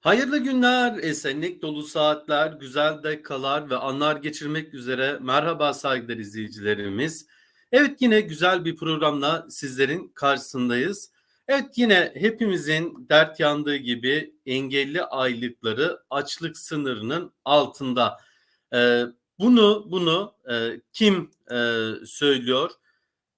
Hayırlı günler, esenlik dolu saatler, güzel dakikalar ve anlar geçirmek üzere merhaba saygıdeğer izleyicilerimiz. Evet yine güzel bir programla sizlerin karşısındayız. Evet yine hepimizin dert yandığı gibi engelli aylıkları açlık sınırının altında. Ee, bunu bunu e, kim e, söylüyor?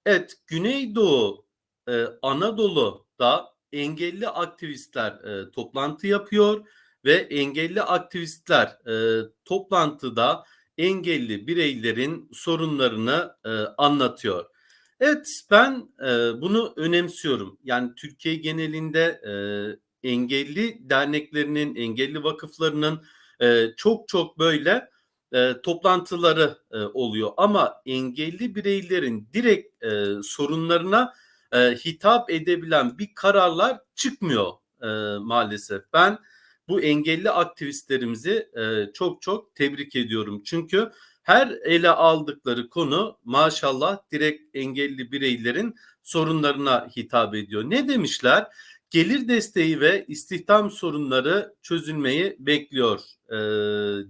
Evet Güneydoğu e, Anadolu'da engelli aktivistler e, toplantı yapıyor ve engelli aktivistler e, toplantıda engelli bireylerin sorunlarını e, anlatıyor. Evet ben e, bunu önemsiyorum. Yani Türkiye genelinde e, engelli derneklerinin, engelli vakıflarının e, çok çok böyle e, toplantıları e, oluyor. Ama engelli bireylerin direkt e, sorunlarına e, hitap edebilen bir kararlar çıkmıyor e, maalesef. Ben bu engelli aktivistlerimizi e, çok çok tebrik ediyorum. Çünkü her ele aldıkları konu maşallah direkt engelli bireylerin sorunlarına hitap ediyor. Ne demişler? Gelir desteği ve istihdam sorunları çözülmeyi bekliyor e,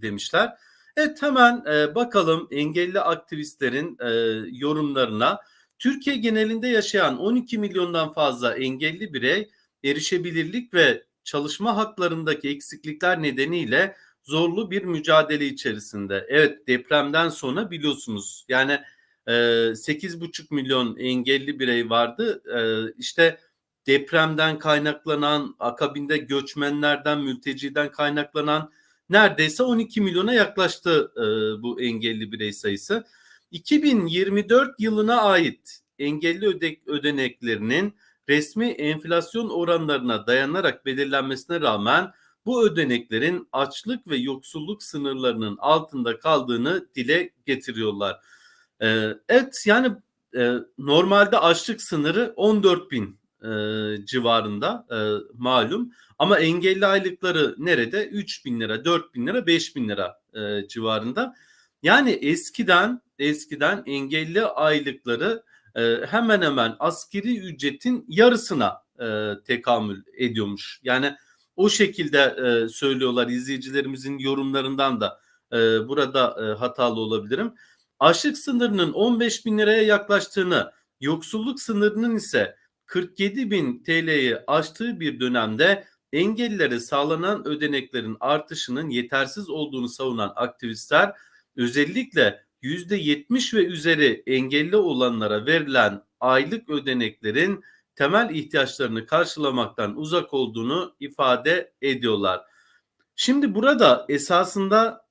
demişler. Evet hemen e, bakalım engelli aktivistlerin e, yorumlarına. Türkiye genelinde yaşayan 12 milyondan fazla engelli birey erişebilirlik ve çalışma haklarındaki eksiklikler nedeniyle zorlu bir mücadele içerisinde. Evet depremden sonra biliyorsunuz yani e, 8,5 milyon engelli birey vardı. E, işte depremden kaynaklanan, akabinde göçmenlerden, mülteciden kaynaklanan neredeyse 12 milyona yaklaştı e, bu engelli birey sayısı. 2024 yılına ait engelli öde ödeneklerinin resmi enflasyon oranlarına dayanarak belirlenmesine rağmen bu ödeneklerin açlık ve yoksulluk sınırlarının altında kaldığını dile getiriyorlar. Ee, evet yani e, normalde açlık sınırı 14 bin e, civarında e, malum ama engelli aylıkları nerede? 3 bin lira, 4 bin lira, 5 bin lira e, civarında. Yani eskiden eskiden engelli aylıkları e, hemen hemen askeri ücretin yarısına e, tekamül ediyormuş. Yani o şekilde e, söylüyorlar izleyicilerimizin yorumlarından da e, burada e, hatalı olabilirim. Açlık sınırının 15 bin liraya yaklaştığını, yoksulluk sınırının ise 47 bin TL'yi aştığı bir dönemde engellilere sağlanan ödeneklerin artışının yetersiz olduğunu savunan aktivistler özellikle %70 ve üzeri engelli olanlara verilen aylık ödeneklerin temel ihtiyaçlarını karşılamaktan uzak olduğunu ifade ediyorlar. Şimdi burada esasında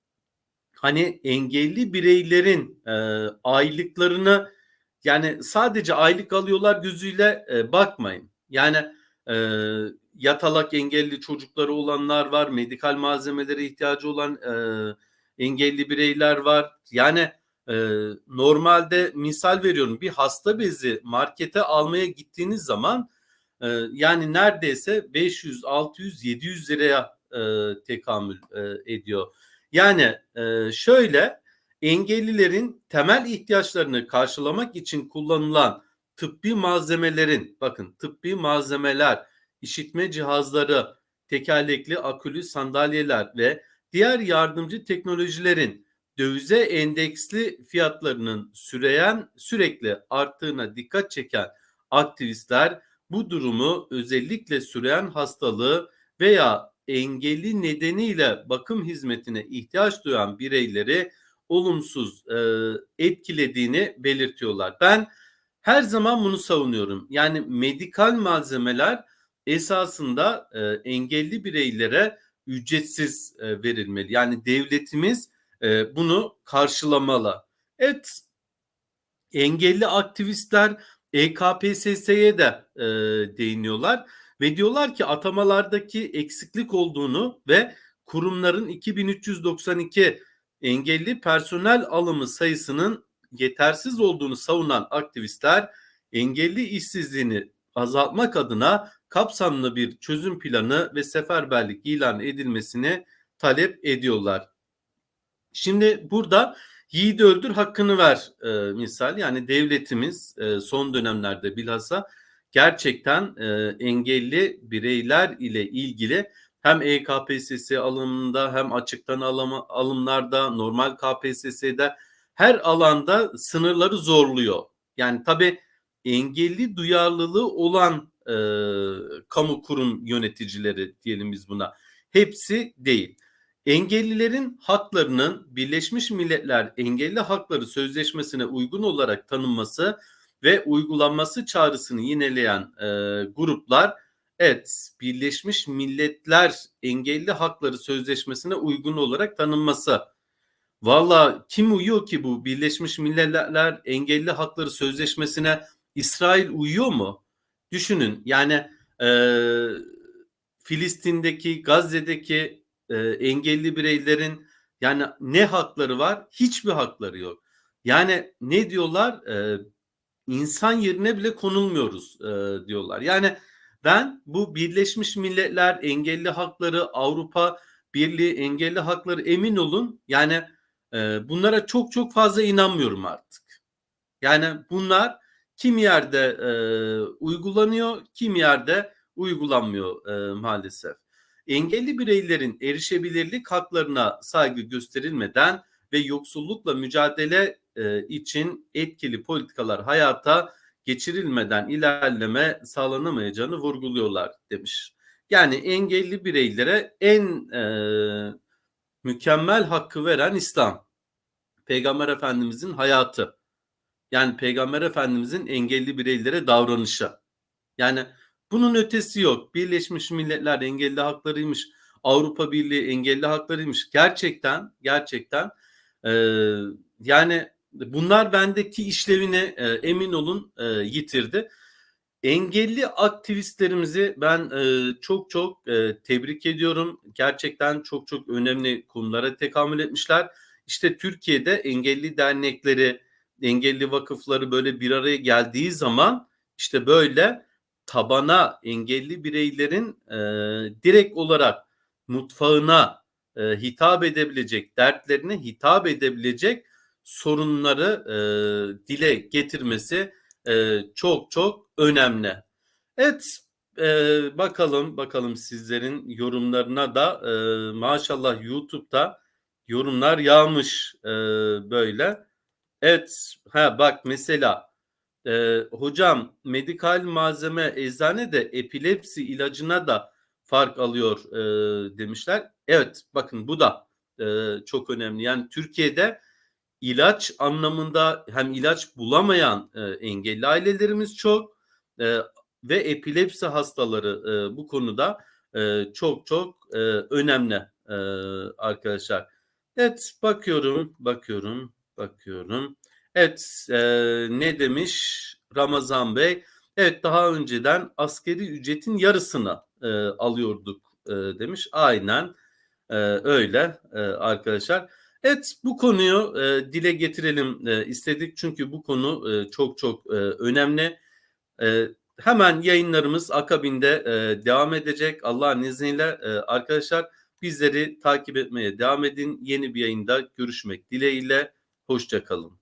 hani engelli bireylerin e, aylıklarını yani sadece aylık alıyorlar gözüyle e, bakmayın. Yani e, yatalak engelli çocukları olanlar var, medikal malzemelere ihtiyacı olan e, engelli bireyler var. Yani e, normalde misal veriyorum bir hasta bezi markete almaya gittiğiniz zaman e, yani neredeyse 500, 600, 700 liraya e, tekamül e, ediyor. Yani e, şöyle engellilerin temel ihtiyaçlarını karşılamak için kullanılan tıbbi malzemelerin bakın tıbbi malzemeler, işitme cihazları, tekerlekli akülü sandalyeler ve diğer yardımcı teknolojilerin dövize endeksli fiyatlarının süreyen sürekli arttığına dikkat çeken aktivistler bu durumu özellikle süreyen hastalığı veya engelli nedeniyle bakım hizmetine ihtiyaç duyan bireyleri olumsuz e, etkilediğini belirtiyorlar. Ben her zaman bunu savunuyorum. Yani medikal malzemeler esasında e, engelli bireylere ücretsiz e, verilmeli. Yani devletimiz e, bunu karşılamalı. Evet engelli aktivistler EKPSS'ye de e, değiniyorlar ve diyorlar ki atamalardaki eksiklik olduğunu ve kurumların 2392 engelli personel alımı sayısının yetersiz olduğunu savunan aktivistler engelli işsizliğini azaltmak adına kapsamlı bir çözüm planı ve seferberlik ilan edilmesini talep ediyorlar. Şimdi burada yiğidi öldür hakkını ver e, misal yani devletimiz e, son dönemlerde bilhassa gerçekten e, engelli bireyler ile ilgili hem EKPSS alımında hem açıktan alım, alımlarda normal KPSS'de her alanda sınırları zorluyor. Yani tabii engelli duyarlılığı olan e, kamu kurum yöneticileri diyelim biz buna. Hepsi değil. Engellilerin haklarının Birleşmiş Milletler Engelli Hakları Sözleşmesi'ne uygun olarak tanınması ve uygulanması çağrısını yineleyen e, gruplar evet Birleşmiş Milletler Engelli Hakları Sözleşmesi'ne uygun olarak tanınması. Valla kim uyuyor ki bu Birleşmiş Milletler Engelli Hakları Sözleşmesi'ne İsrail uyuyor mu? Düşünün yani e, Filistin'deki Gazze'deki e, engelli bireylerin yani ne hakları var? Hiçbir hakları yok. Yani ne diyorlar? E, insan yerine bile konulmuyoruz e, diyorlar. Yani ben bu Birleşmiş Milletler Engelli Hakları, Avrupa Birliği Engelli Hakları emin olun yani e, bunlara çok çok fazla inanmıyorum artık. Yani bunlar kim yerde e, uygulanıyor, kim yerde uygulanmıyor e, maalesef. Engelli bireylerin erişebilirlik haklarına saygı gösterilmeden ve yoksullukla mücadele e, için etkili politikalar hayata geçirilmeden ilerleme sağlanamayacağını vurguluyorlar demiş. Yani engelli bireylere en e, mükemmel hakkı veren İslam. Peygamber Efendimizin hayatı. Yani Peygamber Efendimizin engelli bireylere davranışı. Yani bunun ötesi yok. Birleşmiş Milletler engelli haklarıymış. Avrupa Birliği engelli haklarıymış. Gerçekten gerçekten e, yani bunlar bendeki işlevini e, emin olun e, yitirdi. Engelli aktivistlerimizi ben e, çok çok e, tebrik ediyorum. Gerçekten çok çok önemli konulara tekamül etmişler. İşte Türkiye'de engelli dernekleri, engelli vakıfları böyle bir araya geldiği zaman işte böyle tabana engelli bireylerin e, direkt olarak mutfağına e, hitap edebilecek, dertlerine hitap edebilecek sorunları e, dile getirmesi e, çok çok önemli. Evet e, bakalım bakalım sizlerin yorumlarına da e, maşallah YouTube'da yorumlar yağmış e, böyle. Evet ha bak mesela e, hocam medikal malzeme eczane de epilepsi ilacına da fark alıyor e, demişler. Evet bakın bu da e, çok önemli. Yani Türkiye'de ilaç anlamında hem ilaç bulamayan e, engelli ailelerimiz çok e, ve epilepsi hastaları e, bu konuda e, çok çok e, önemli e, arkadaşlar. Evet bakıyorum bakıyorum bakıyorum. Evet e, ne demiş Ramazan Bey? Evet daha önceden askeri ücretin yarısını e, alıyorduk e, demiş. Aynen e, öyle e, arkadaşlar. Evet bu konuyu e, dile getirelim e, istedik çünkü bu konu e, çok çok e, önemli. E, hemen yayınlarımız akabinde e, devam edecek Allah'ın izniyle e, arkadaşlar bizleri takip etmeye devam edin. Yeni bir yayında görüşmek dileğiyle hoşçakalın.